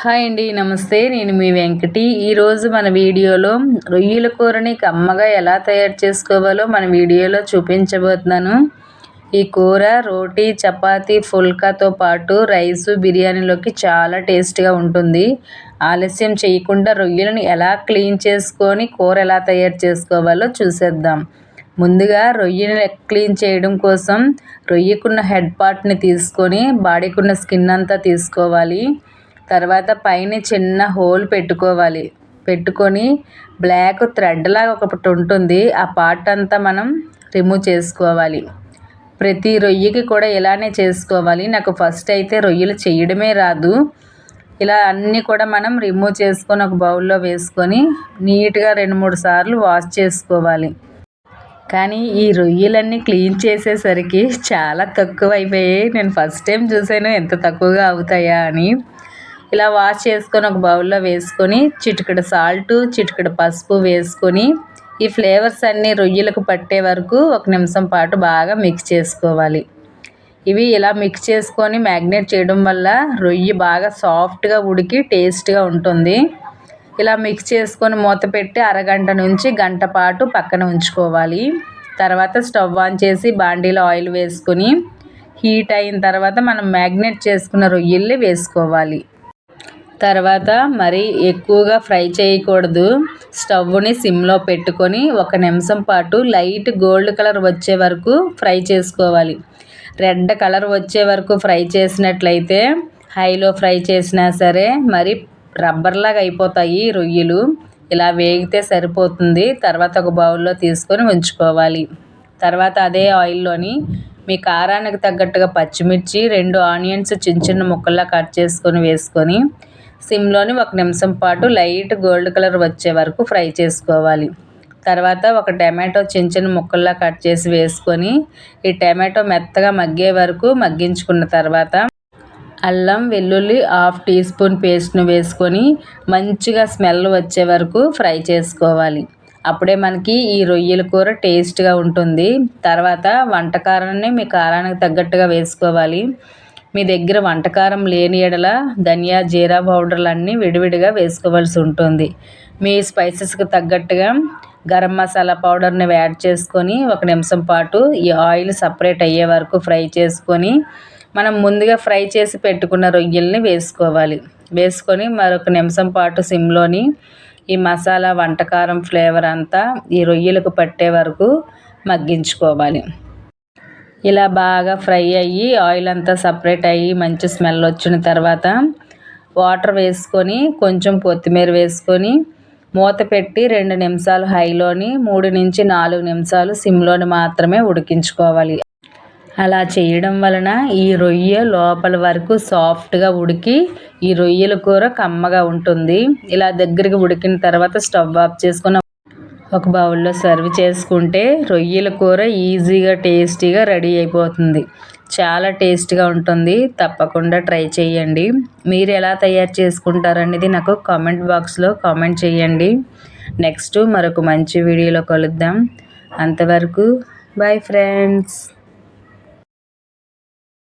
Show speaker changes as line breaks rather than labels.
Hi అండి నమస్తే. నేను మీ వెంకటి. ఈరోజు మన వీడియోలో రొయ్యల కూరని కమ్మగా ఎలా తయారు చేసుకోవాలో మన వీడియోలో చూపించబోతున్నాను. ఈ కూర రోటీ చపాతి ఫుల్కాతో పాటు రైసు బిర్యానీలోకి చాలా టేస్ట్గా ఉంటుంది. ఆలస్యం చేయకుండా రొయ్యలను ఎలా క్లీన్ చేసుకొని కూర ఎలా తయారు చేసుకోవాలో చూసేద్దాం. ముందుగా రొయ్యను క్లీన్ చేయడం కోసం రొయ్యకున్న హెడ్ పార్ట్ని తీసుకొని బాడీకున్న స్కిన్ అంతా తీసుకోవాలి. తర్వాత పైన చిన్న హోల్ పెట్టుకోవాలి. పెట్టుకొని బ్లాక్ థ్రెడ్ లాగా ఒకటి ఉంటుంది. ఆ పార్ట్ అంతా మనం రిమూవ్ చేసుకోవాలి. ప్రతి రొయ్యకి కూడా ఇలానే చేసుకోవాలి. నాకు ఫస్ట్ అయితే రొయ్యలు చేయడమే రాదు. ఇలా అన్నీ కూడా మనం రిమూవ్ చేసుకొని ఒక బౌల్లో వేసుకొని నీట్గా రెండు మూడు సార్లు వాష్ చేసుకోవాలి. కానీ ఈ రొయ్యలన్నీ క్లీన్ చేసేసరికి చాలా తక్కువ అయిపోయాయి నేను ఫస్ట్ టైం చూసాను ఎంత తక్కువగా అవుతాయా అని. ఇలా వాష్ చేసుకొని ఒక బౌల్లో వేసుకొని చిటికెడు సాల్ట్ చిటికెడు పసుపు వేసుకొని ఈ ఫ్లేవర్స్ అన్నీ రొయ్యలకు పట్టే వరకు ఒక నిమిషం పాటు బాగా మిక్స్ చేసుకోవాలి. ఇవి ఇలా మిక్స్ చేసుకొని మ్యాగ్నేట్ చేయడం వల్ల రొయ్యి బాగా సాఫ్ట్గా ఉడికి టేస్ట్గా ఉంటుంది. ఇలా మిక్స్ చేసుకొని మూత పెట్టి అరగంట నుంచి గంట పాటు పక్కన ఉంచుకోవాలి. తర్వాత స్టవ్ ఆన్ చేసి బాండీలో ఆయిల్ వేసుకొని హీట్ అయిన తర్వాత మనం మ్యాగ్నేట్ చేసుకున్న రొయ్యల్ని వేసుకోవాలి. తర్వాత మరి ఎక్కువగా ఫ్రై చేయకూడదు. స్టవ్ని సిమ్లో పెట్టుకొని ఒక నిమిషం పాటు లైట్ గోల్డ్ కలర్ వచ్చే వరకు ఫ్రై చేసుకోవాలి. రెడ్ కలర్ వచ్చే వరకు ఫ్రై చేసినట్లయితే హైలో ఫ్రై చేసినా సరే మరి రబ్బర్లాగా అయిపోతాయి రొయ్యలు. ఇలా వేగితే సరిపోతుంది. తర్వాత ఒక బౌల్లో తీసుకొని ఉంచుకోవాలి. తర్వాత అదే ఆయిల్లోని మీ కారానికి తగ్గట్టుగా పచ్చిమిర్చి రెండు ఆనియన్స్ చిన్న చిన్న ముక్కల్లా కట్ చేసుకొని వేసుకొని సిమ్లోని ఒక నిమిషం పాటు లైట్ గోల్డ్ కలర్ వచ్చే వరకు ఫ్రై చేసుకోవాలి. తర్వాత ఒక టమాటో చిన్న చిన్న ముక్కల్లా కట్ చేసి వేసుకొని ఈ టమాటో మెత్తగా మగ్గే వరకు మగ్గించుకున్న తర్వాత అల్లం వెల్లుల్లి హాఫ్ టీ స్పూన్ పేస్ట్ను వేసుకొని మంచిగా స్మెల్ వచ్చే వరకు ఫ్రై చేసుకోవాలి. అప్పుడే మనకి ఈ రొయ్యల కూర టేస్ట్గా ఉంటుంది. తర్వాత వంటకారాన్ని మీ కారానికి తగ్గట్టుగా వేసుకోవాలి. మీ దగ్గర వంటకారం లేని ఎడల ధనియా జీరా పౌడర్లు అన్నీ విడివిడిగా వేసుకోవాల్సి ఉంటుంది. మీ స్పైసెస్కి తగ్గట్టుగా గరం మసాలా పౌడర్ని యాడ్ చేసుకొని ఒక నిమిషం పాటు ఈ ఆయిల్ సపరేట్ అయ్యే వరకు ఫ్రై చేసుకొని మనం ముందుగా ఫ్రై చేసి పెట్టుకున్న రొయ్యల్ని వేసుకోవాలి. వేసుకొని మరొక నిమిషం పాటు సిమ్లోని ఈ మసాలా వంటకారం ఫ్లేవర్ అంతా ఈ రొయ్యలకు పట్టే వరకు మగ్గించుకోవాలి. ఇలా బాగా ఫ్రై అయ్యి ఆయిల్ అంతా సపరేట్ అయ్యి మంచి స్మెల్ వచ్చిన తర్వాత వాటర్ వేసుకొని కొంచెం కొత్తిమీర వేసుకొని మూత పెట్టి రెండు నిమిషాలు హైలోని మూడు నుంచి నాలుగు నిమిషాలు సిమ్లోని మాత్రమే ఉడికించుకోవాలి. అలా చేయడం వలన ఈ రొయ్య లోపల వరకు సాఫ్ట్గా ఉడికి ఈ రొయ్యల కూర కమ్మగా ఉంటుంది. ఇలా దగ్గరికి ఉడికిన తర్వాత స్టవ్ ఆఫ్ చేసుకొని ఒక బౌల్లో సర్వ్ చేసుకుంటే రొయ్యల కూర ఈజీగా టేస్టీగా రెడీ అయిపోతుంది. చాలా టేస్ట్గా ఉంటుంది. తప్పకుండా ట్రై చేయండి. మీరు ఎలా తయారు చేసుకుంటారనేది నాకు కామెంట్ బాక్స్లో కామెంట్ చేయండి. నెక్స్ట్ మరొక మంచి వీడియోలో కలుద్దాం. అంతవరకు బాయ్ ఫ్రెండ్స్.